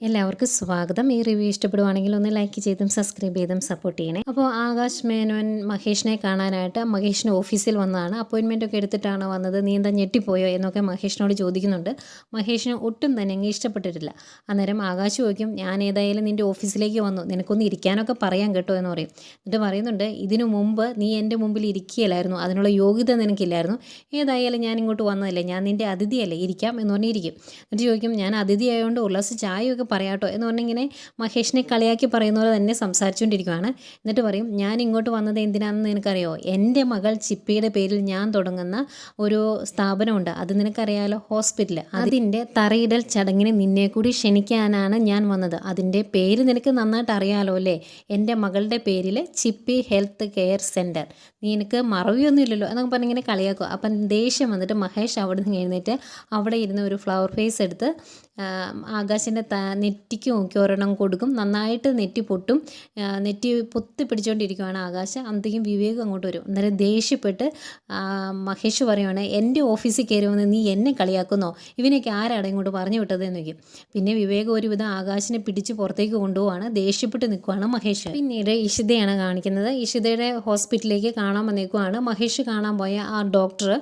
എല്ലാവർക്കും സ്വാഗതം. ഈ റിവ്യൂ ഇഷ്ടപ്പെടുവാണെങ്കിൽ ഒന്ന് ലൈക്ക് ചെയ്തും സബ്സ്ക്രൈബ് ചെയ്തും സപ്പോർട്ട് ചെയ്യണേ. അപ്പോൾ ആകാശ് മേനോൻ മഹേഷിനെ കാണാനായിട്ട് മഹേഷിന്റെ ഓഫീസിൽ വന്നതാണ്. അപ്പോയിൻമെന്റ് ഒക്കെ എടുത്തിട്ടാണ് വന്നത്? നീ എന്താ ഞെട്ടിപ്പോയോ? എന്നൊക്കെ മഹേഷിനോട് ചോദിക്കുന്നുണ്ട്. മഹേഷിന് ഒട്ടും തന്നെ അങ്ങ് ഇഷ്ടപ്പെട്ടിട്ടില്ല. അന്നേരം ആകാശ് ചോദിക്കും ഞാൻ ഏതായാലും നിന്റെ ഓഫീസിലേക്ക് വന്നു. നിനക്കൊന്ന് ഇരിക്കാനൊക്കെ പറയാൻ കേട്ടോ എന്ന് പറയും. എന്നിട്ട് പറയുന്നുണ്ട് ഇതിനു മുമ്പ് നീ എന്റെ മുമ്പിൽ ഇരിക്കുകയില്ലായിരുന്നു. അതിനുള്ള യോഗ്യത നിനക്കില്ലായിരുന്നു. ഏതായാലും ഞാൻ ഇങ്ങോട്ട് വന്നതല്ലേ. ഞാൻ നിന്റെ അതിഥിയല്ലേ. ഇരിക്കാം എന്ന് പറഞ്ഞിരിക്കും എന്നിട്ട് ചോദിക്കും ഞാൻ അതിഥിയായതുകൊണ്ട് ആയതുകൊണ്ട് ഉല്ലാസ് ചായയൊക്കെ പറയാട്ടോ എന്ന് പറഞ്ഞിങ്ങനെ മഹേഷിനെ കളിയാക്കി പറയുന്ന പോലെ തന്നെ സംസാരിച്ചുകൊണ്ടിരിക്കുകയാണ് എന്നിട്ട് പറയും ഞാൻ ഇങ്ങോട്ട് വന്നത് എന്തിനാണെന്ന് നിനക്കറിയോ? എന്റെ മകൾ ചിപ്പിയുടെ പേരിൽ ഞാൻ തുടങ്ങുന്ന ഒരു സ്ഥാപനമുണ്ട്. അത് നിനക്കറിയാലോ? ഹോസ്പിറ്റൽ അതിന്റെ തറയിടൽ ചടങ്ങിന് നിന്നെ കൂടി ക്ഷണിക്കാനാണ് ഞാൻ വന്നത്. അതിന്റെ പേര് നിനക്ക് നന്നായിട്ട് അറിയാലോ അല്ലേ? എന്റെ മകളുടെ പേരിൽ ചിപ്പി ഹെൽത്ത് കെയർ സെന്റർ നിനക്ക് മറവിയൊന്നുമില്ലല്ലോ എന്നൊക്കെ പറഞ്ഞിങ്ങനെ കളിയാക്കും. അപ്പം ദേഷ്യം വന്നിട്ട് മഹേഷ് അവിടെ നിന്ന് എഴുന്നേറ്റ് അവിടെ ഇരുന്ന് ഒരു ഫ്ലവർ ഫേസ് എടുത്ത് ആകാശിന്റെ നെറ്റിക്ക് നോക്കി ഒരെണ്ണം കൊടുക്കും. നന്നായിട്ട് നെറ്റി പൊട്ടും. നെറ്റി പൊത്തി പിടിച്ചുകൊണ്ടിരിക്കുവാണ് ആകാശ്. അന്നത്തേക്കും വിവേകം അങ്ങോട്ട് വരും. അന്നേരം ദേഷ്യപ്പെട്ട് മഹേഷ് പറയുവാണ് എന്റെ ഓഫീസിൽ കയറി വന്ന് നീ എന്നെ കളിയാക്കുന്നോ? ഇവനൊക്കെ ആരാണ് ഇങ്ങോട്ട് പറഞ്ഞു വിട്ടത്? എന്ന് വയ്ക്കും പിന്നെ വിവേകം ഒരുവിധം ആകാശിനെ പിടിച്ച് പുറത്തേക്ക് കൊണ്ടുപോവാണ്. ദേഷ്യപ്പെട്ട് നിൽക്കുവാണ് മഹേഷ്. പിന്നീട് ഇഷിതയാണ് കാണിക്കുന്നത്. ഇഷിതയുടെ ഹോസ്പിറ്റലിലേക്ക് കാണാൻ വന്നേക്കുവാണ്. മഹേഷ് കാണാൻ പോയ ആ ഡോക്ടർ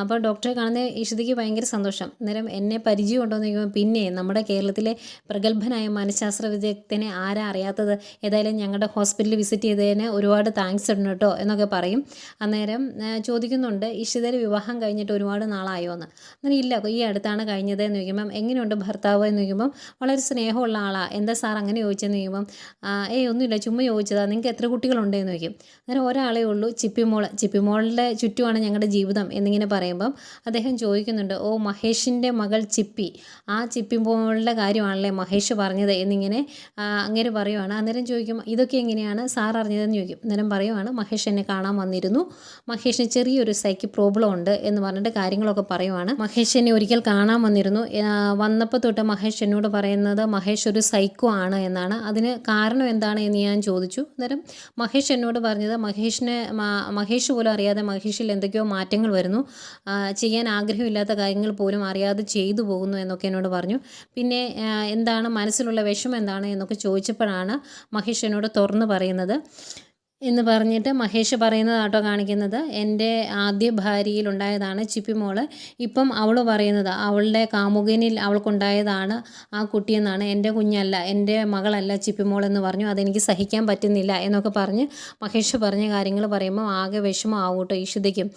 അപ്പോൾ ഡോക്ടറെ കാണുന്ന ഇഷിതയ്ക്ക് ഭയങ്കര സന്തോഷം. അന്നേരം എന്നെ പരിചയം ഉണ്ടോ എന്ന് ചോദിക്കുമ്പോൾ പിന്നെ നമ്മുടെ കേരളത്തിലെ പ്രഗത്ഭനായ മനഃശാസ്ത്ര വിദഗ്ധനെ ആരാ അറിയാത്തത്? ഏതായാലും ഞങ്ങളുടെ ഹോസ്പിറ്റലിൽ വിസിറ്റ് ചെയ്തതിന് ഒരുപാട് താങ്ക്സ് ഉണ്ട് കേട്ടോ എന്നൊക്കെ പറയും. അന്നേരം ചോദിക്കുന്നുണ്ട് ഇഷിതയുടെ വിവാഹം കഴിഞ്ഞിട്ട് ഒരുപാട് നാളായോ എന്ന് അങ്ങനെ ഇല്ല ഈ അടുത്താണ് കഴിഞ്ഞത് എന്ന് ചോദിക്കുമ്പം എങ്ങനെയുണ്ട് ഭർത്താവ്? എന്ന് ചോദിക്കുമ്പം വളരെ സ്നേഹമുള്ള ആളാണ് എന്താ സാർ അങ്ങനെ ചോദിച്ചെന്ന് ചോദിക്കുമ്പം "ആ, ഏയ് ഒന്നുമില്ല ചുമ്മാ ചോദിച്ചതാ. നിങ്ങൾക്ക് എത്ര കുട്ടികളുണ്ട്? എന്ന് ചോദിക്കും. അന്നേരം ഒരാളേ ഉള്ളൂ ചിപ്പിമോൾ ചിപ്പിമോളുടെ ചുറ്റുമാണ് ഞങ്ങളുടെ ജീവിതം എന്നിങ്ങനെ പറയുമ്പം അദ്ദേഹം ചോദിക്കുന്നുണ്ട് ഓ മഹേഷിന്റെ മകൾ ചിപ്പി. ആ ചിപ്പിമോളുടെ കാര്യമാണല്ലേ മഹേഷ് പറഞ്ഞത് എന്നിങ്ങനെ അങ്ങനെ പറയുവാണ്. അന്നേരം ചോദിക്കും ഇതൊക്കെ എങ്ങനെയാണ്? സാർ അറിഞ്ഞതെന്ന് ചോദിക്കും. അന്നേരം പറയുവാണ് മഹേഷ് എന്നെ കാണാൻ വന്നിരുന്നു. മഹേഷിന് ചെറിയൊരു സൈക്കിക് പ്രോബ്ലം ഉണ്ട് എന്ന് പറഞ്ഞിട്ട് കാര്യങ്ങളൊക്കെ പറയുവാണ്. മഹേഷ് എന്നെ ഒരിക്കൽ കാണാൻ വന്നിരുന്നു. വന്നപ്പോൾ തൊട്ട് മഹേഷ് എന്നോട് പറയുന്നത് മഹേഷ് ഒരു സൈക്കോ ആണ് എന്നാണ്. അതിന് കാരണം എന്താണ് എന്ന് ഞാൻ ചോദിച്ചു. അന്നേരം മഹേഷ് എന്നോട് പറഞ്ഞത് മഹേഷിനെ മഹേഷ് പോലും അറിയാതെ മഹേഷിൽ എന്തൊക്കെയോ മാറ്റങ്ങൾ വരുന്നു. ചെയ്യാൻ ആഗ്രഹമില്ലാത്ത കാര്യങ്ങൾ പോലും അറിയാതെ ചെയ്തു പോകുന്നു എന്നൊക്കെ എന്നോട് പറഞ്ഞു. പിന്നെ എന്താണ് മനസ്സിലുള്ള വിഷമം എന്താണ് എന്നൊക്കെ ചോദിച്ചപ്പോഴാണ് മഹേഷ് എന്നോട് തുറന്ന് പറയുന്നത്. എന്ന് പറഞ്ഞിട്ട് മഹേഷ് പറയുന്നതാട്ടോ കാണിക്കുന്നത്. എന്റെ ആദ്യ ഭാര്യയിലുണ്ടായതാണ് ചിപ്പിമോൾ. ഇപ്പം അവൾ പറയുന്നത് അവളുടെ കാമുകനിൽ അവൾക്കുണ്ടായതാണ് ആ കുട്ടിയെന്നാണ്. എന്റെ കുഞ്ഞല്ല എന്റെ മകളല്ല ചിപ്പിമോൾ എന്ന് പറഞ്ഞു. അതെനിക്ക് സഹിക്കാൻ പറ്റുന്നില്ല എന്നൊക്കെ പറഞ്ഞ് മഹേഷ് പറഞ്ഞ കാര്യങ്ങൾ പറയുമ്പോൾ ആകെ വിഷമം ആവൂട്ടോ ഈഷിതയ്ക്കും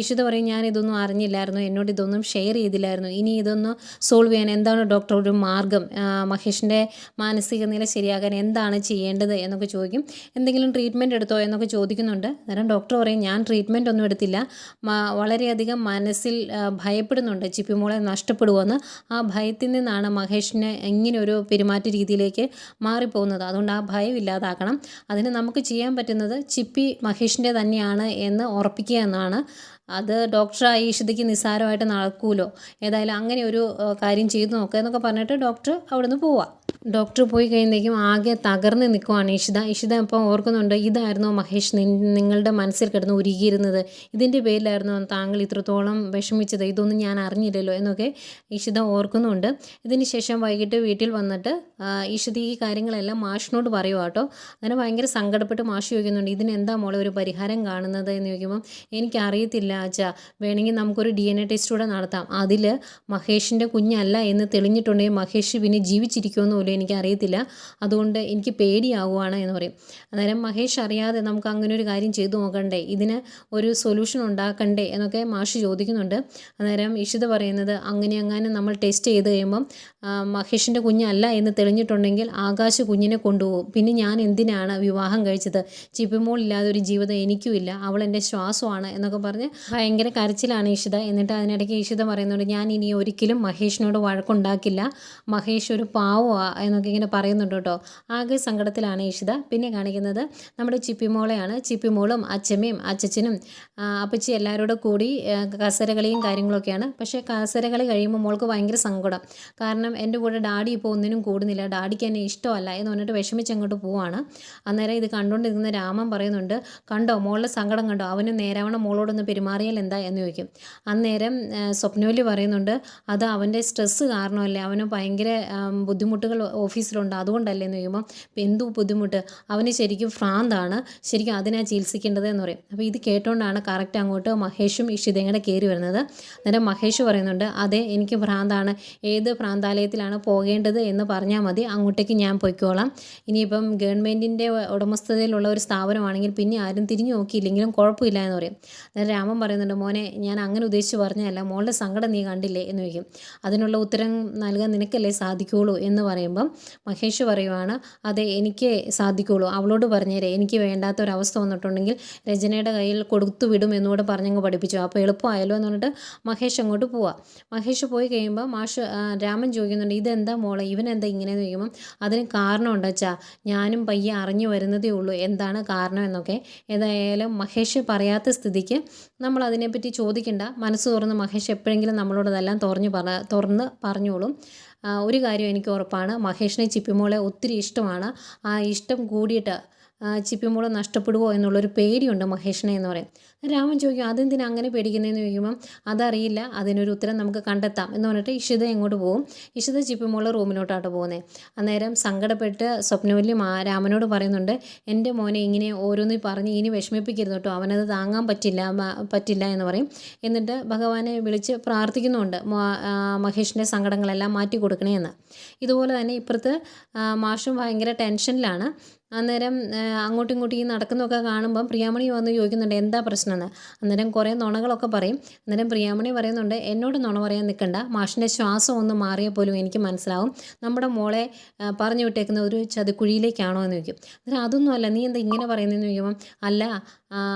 ഈഷിത പറയും ഞാൻ ഇതൊന്നും അറിഞ്ഞില്ലായിരുന്നു. എന്നോട് ഇതൊന്നും ഷെയർ ചെയ്തില്ലായിരുന്നു. ഇനി ഇതൊന്ന് സോൾവ് ചെയ്യാൻ എന്താണ് ഡോക്ടർ ഒരു മാർഗം? മഹേഷിന്റെ മാനസിക നില ശരിയാകാൻ എന്താണ് ചെയ്യേണ്ടത്? എന്നൊക്കെ ചോദിക്കും. എന്തെങ്കിലും ട്രീറ്റ്മെന്റ് എടുത്തോ എന്നൊക്കെ ചോദിക്കുന്നുണ്ട്. അന്നേരം ഡോക്ടർ പറയും ഞാൻ ട്രീറ്റ്മെന്റ് ഒന്നും എടുത്തില്ല. വളരെയധികം മനസ്സിൽ ഭയപ്പെടുന്നുണ്ട്. ചിപ്പിമോളെ നഷ്ടപ്പെടുമെന്ന് ആ ഭയത്തിൽ നിന്നാണ് മഹേഷിനെ ഇങ്ങനെ ഒരു പെരുമാറ്റ രീതിയിലേക്ക് മാറിപ്പോകുന്നത്. അതുകൊണ്ട് ആ ഭയം ഇല്ലാതാക്കണം. അതിന് നമുക്ക് ചെയ്യാൻ പറ്റുന്നത് ചിപ്പി മഹേഷിന്റെ തന്നെയാണ് എന്ന് ഉറപ്പിക്കുക എന്നാണ്. അത് ഡോക്ടർ ഇഷിതയ്ക്ക് നിസ്സാരമായിട്ട് നടക്കൂലോ? ഏതായാലും അങ്ങനെ ഒരു കാര്യം ചെയ്തു നോക്കുക എന്നൊക്കെ പറഞ്ഞിട്ട് ഡോക്ടർ അവിടെ നിന്ന് പോവാം. ഡോക്ടർ പോയി കഴിയുമ്പോഴേക്കും ആകെ തകർന്ന് നിൽക്കുവാണ് ഇഷിത. ഇഷിത ഇപ്പോൾ ഓർക്കുന്നുണ്ട് ഇതായിരുന്നു മഹേഷ്? നിങ്ങളുടെ മനസ്സിൽ കിടന്ന് ഉരുകിയിരുന്നത്. ഇതിന്റെ പേരിലായിരുന്നു താങ്കൾ ഇത്രത്തോളം വിഷമിച്ചത്? ഇതൊന്നും ഞാൻ അറിഞ്ഞില്ലല്ലോ എന്നൊക്കെ ഇഷിത ഓർക്കുന്നുണ്ട്. ഇതിന് ശേഷം വൈകിട്ട് വീട്ടിൽ വന്നിട്ട് ഇഷിത ഈ കാര്യങ്ങളെല്ലാം മാഷിനോട് പറയുക കേട്ടോ. അങ്ങനെ ഭയങ്കര സങ്കടപ്പെട്ട് മാഷ് ചോദിക്കുന്നുണ്ട് ഇതിനെന്താ മോളെ ഒരു പരിഹാരം കാണുന്നത്? എന്ന് ചോദിക്കുമ്പം എനിക്കറിയത്തില്ല അച്ഛാ. വേണമെങ്കിൽ നമുക്കൊരു ഡി എൻ എ ടെസ്റ്റ് കൂടെ നടത്താം. അതിൽ മഹേഷിന്റെ കുഞ്ഞല്ല എന്ന് തെളിഞ്ഞിട്ടുണ്ടെങ്കിൽ മഹേഷ് പിന്നെ ജീവിച്ചിരിക്കുമെന്ന് പോലും എനിക്കറിയത്തില്ല. അതുകൊണ്ട് എനിക്ക് പേടിയാവുകയാണ് എന്ന് പറയും. അന്നേരം മഹേഷ് അറിയാതെ നമുക്ക് അങ്ങനെ ഒരു കാര്യം ചെയ്തു നോക്കണ്ടേ? ഇതിന് ഒരു സൊല്യൂഷൻ ഉണ്ടാക്കണ്ടേ? എന്നൊക്കെ മാഷ് ചോദിക്കുന്നുണ്ട്. അന്നേരം ഇഷിത പറയുന്നത് അങ്ങനെ അങ്ങനെ നമ്മൾ ടെസ്റ്റ് ചെയ്ത് കഴിയുമ്പം മഹേഷിന്റെ കുഞ്ഞല്ല എന്ന് തെളിഞ്ഞിട്ടുണ്ടെങ്കിൽ ആകാശ് കുഞ്ഞിനെ കൊണ്ടുപോകും. പിന്നെ ഞാൻ എന്തിനാണ് വിവാഹം കഴിച്ചത്? ചിപ്പിമോൾ ഇല്ലാതെ ഒരു ജീവിതം എനിക്കുമില്ല അവൾ എന്റെ ശ്വാസമാണ് എന്നൊക്കെ പറഞ്ഞ് ഭയങ്കര കരച്ചിലാണ് ഇഷിത. എന്നിട്ട് അതിനിടയ്ക്ക് ഇഷിത പറയുന്നുണ്ട് ഞാൻ ഇനി ഒരിക്കലും മഹേഷിനോട് വഴക്കുണ്ടാക്കില്ല. മഹേഷ് ഒരു പാവമാ എന്നൊക്കെ ഇങ്ങനെ പറയുന്നുണ്ട് കേട്ടോ. ആകെ സങ്കടത്തിലാണ് ഇഷിത പിന്നെ കാണിക്കുന്നത് നമ്മുടെ ചിപ്പിമോളെയാണ് ചിപ്പിമോളും അച്ഛമ്മയും അച്ചച്ചനും ആ, അപ്പച്ചി എല്ലാവരോടും കൂടി കസരകളിയും കാര്യങ്ങളൊക്കെയാണ്. പക്ഷേ കസരകളി കഴിയുമ്പോൾ മോൾക്ക് ഭയങ്കര സങ്കടം. കാരണം എന്റെ കൂടെ ഡാഡി ഇപ്പോൾ ഒന്നിനും കൂടുന്നില്ല. ഡാഡിക്ക് എന്നെ ഇഷ്ടമല്ല എന്ന് പറഞ്ഞിട്ട് വിഷമിച്ച് അങ്ങോട്ട് പോവാണ്. അന്നേരം ഇത് കണ്ടുകൊണ്ടിരുന്ന രാമൻ പറയുന്നുണ്ട് കണ്ടോ മോളുടെ സങ്കടം കണ്ടോ? അവന് നേരാവണ്ണം മോളോടൊന്ന് പെരുമാറിയാൽ എന്താ? എന്ന് ചോദിക്കും. അന്നേരം സ്വപ്നവലി പറയുന്നുണ്ട് അത് അവന്റെ സ്ട്രെസ്സ് കാരണമല്ലേ? അവന് ഭയങ്കര ബുദ്ധിമുട്ടുകൾ ഓഫീസിലുണ്ട്. അതുകൊണ്ടല്ലേ എന്ന് ചോദിക്കുമ്പോൾ "ഇപ്പം എന്തു ബുദ്ധിമുട്ട്? അവന് ശരിക്കും ഭ്രാന്താണ്. ശരിക്കും അതിനാ ചികിത്സിക്കേണ്ടത് എന്ന് പറയും. അപ്പോൾ ഇത് കേട്ടോണ്ടാണ് കറക്റ്റ് അങ്ങോട്ട് മഹേഷും ഇഷിതയും കൂടെ കയറി വരുന്നത്. അന്നേരം മഹേഷ് പറയുന്നുണ്ട് അതെ എനിക്ക് ഭ്രാന്താണ്. ഏത് ഭ്രാന്താലയത്തിലാണ് പോകേണ്ടത് എന്ന് പറഞ്ഞാൽ മതി. അങ്ങോട്ടേക്ക് ഞാൻ പൊയ്ക്കോളാം. ഇനിയിപ്പം ഗവൺമെന്റിന്റെ ഉടമസ്ഥതയിലുള്ള ഒരു സ്ഥാപനമാണെങ്കിൽ പിന്നെ ആരും തിരിഞ്ഞു നോക്കിയില്ലെങ്കിലും കുഴപ്പമില്ല എന്ന് പറയും. അന്നേരം രാമൻ പറയുന്നുണ്ട് മോനെ ഞാൻ അങ്ങനെ ഉദ്ദേശിച്ച് പറഞ്ഞതല്ല. മോളുടെ സങ്കടം നീ കണ്ടില്ലേ? എന്ന് ചോദിക്കും. അതിനുള്ള ഉത്തരം നൽകാൻ നിനക്കല്ലേ സാധിക്കുകയുള്ളൂ എന്ന് പറയുമ്പം മഹേഷ് പറയുവാണ് അതെ എനിക്ക് സാധിക്കുള്ളൂ. അവളോട് പറഞ്ഞേരെ. എനിക്ക് വേണ്ടാത്ത ഒരു അവസ്ഥ വന്നിട്ടുണ്ടെങ്കിൽ രചനയുടെ കയ്യിൽ കൊടുത്തു വിടും എന്നുകൂടെ പറഞ്ഞങ്ങ് പഠിപ്പിച്ചു. അപ്പോൾ എളുപ്പമായല്ലോ എന്ന് പറഞ്ഞിട്ട് മഹേഷ് അങ്ങോട്ട് പോവാം. മഹേഷ് പോയി കഴിയുമ്പോൾ മാഷ് രാമൻ ചോദിക്കുന്നുണ്ട് ഇതെന്താ മോളെ? ഇവനെന്താ ഇങ്ങനെയെന്ന് ചോദിക്കുമ്പം അതിന് കാരണം ഉണ്ടച്ചാ ഞാനും പയ്യെ അറിഞ്ഞു വരുന്നതേ ഉള്ളൂ. എന്താണ് കാരണം എന്നൊക്കെ. ഏതായാലും മഹേഷ് പറയാത്ത സ്ഥിതിക്ക് നമ്മൾ അതിനെപ്പറ്റി ചോദിക്കേണ്ട. മനസ്സ് തുറന്ന് മഹേഷ് എപ്പോഴെങ്കിലും നമ്മളോട് ഇതെല്ലാം തുറഞ്ഞു പറ തുറന്ന് പറഞ്ഞോളും. ഒരു കാര്യം എനിക്ക് ഉറപ്പാണ്. മഹേഷിനെ ചിപ്പിമോളെ ഒത്തിരി ഇഷ്ടമാണ്. ആ ഇഷ്ടം കൂടിയിട്ട് ചിപ്പിമോൾ നഷ്ടപ്പെടുമോ എന്നുള്ളൊരു പേടിയുണ്ട് മഹേഷിനെ എന്ന് പറയും രാമൻ ചോദിക്കും അതെന്തിനാ അങ്ങനെ പേടിക്കുന്നതെന്ന് ചോദിക്കുമ്പം അതറിയില്ല അതിനൊരു ഉത്തരം നമുക്ക് കണ്ടെത്താം. എന്ന് പറഞ്ഞിട്ട് ഇഷിത എങ്ങോട്ട് പോകും ഇഷിത ചിപ്പിമോൾ റൂമിലോട്ടാണ് പോകുന്നത് അന്നേരം സങ്കടപ്പെട്ട് സ്വപ്നവല്യം രാമനോട് പറയുന്നുണ്ട് എന്റെ മോനെ ഇങ്ങനെ ഓരോന്ന് പറഞ്ഞ് ഇനി വിഷമിപ്പിക്കരുത് കേട്ടോ അവനത് താങ്ങാൻ പറ്റില്ല പറ്റില്ല എന്ന് പറയും. എന്നിട്ട് ഭഗവാനെ വിളിച്ച് പ്രാർത്ഥിക്കുന്നുണ്ട് മഹേഷിന്റെ സങ്കടങ്ങളെല്ലാം മാറ്റി കൊടുക്കണേ എന്ന് ഇതുപോലെ തന്നെ ഇപ്പുറത്ത് മാഷും ഭയങ്കര ടെൻഷനിലാണ്. അന്നേരം അങ്ങോട്ടും ഇങ്ങോട്ടും ഈ നടക്കുന്നതൊക്കെ കാണുമ്പം പ്രിയാമണി വന്ന് ചോദിക്കുന്നുണ്ട് എന്താ പ്രശ്നമെന്ന്? അന്നേരം കുറേ നുണകളൊക്കെ പറയും. അന്നേരം പ്രിയാമണി പറയുന്നുണ്ട് എന്നോട് നുണ പറയാൻ നിൽക്കണ്ട. മാഷിന്റെ ശ്വാസം ഒന്ന് മാറിയാൽ പോലും എനിക്ക് മനസ്സിലാവും. നമ്മുടെ മോളെ പറഞ്ഞു വിട്ടേക്കുന്ന ഒരു ചതിക്കുഴിയിലേക്കാണോ? എന്ന് ചോദിക്കും. അന്നേരം അതൊന്നുമല്ല. നീ എന്താ ഇങ്ങനെ പറയുന്നതെന്ന് ചോദിക്കുമ്പം അല്ല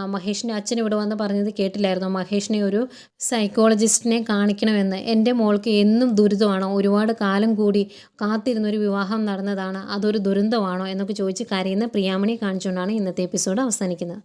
മഹേഷിന്റെ അച്ഛൻ ഇവിടെ വന്ന് പറഞ്ഞത് കേട്ടില്ലായിരുന്നു? മഹേഷിനെ ഒരു സൈക്കോളജിസ്റ്റിനെ കാണിക്കണമെന്ന്. എന്റെ മോൾക്ക് എന്നും ദുരിതമാണോ. ഒരുപാട് കാലം കൂടി കാത്തിരുന്നൊരു വിവാഹം നടന്നതാണ്. അതൊരു ദുരന്തമാണോ എന്നൊക്കെ ചോദിച്ച് കരയുന്ന പ്രിയാമണി കാണിച്ചുകൊണ്ടാണ് ഇന്നത്തെ എപ്പിസോഡ് അവസാനിക്കുന്നത്.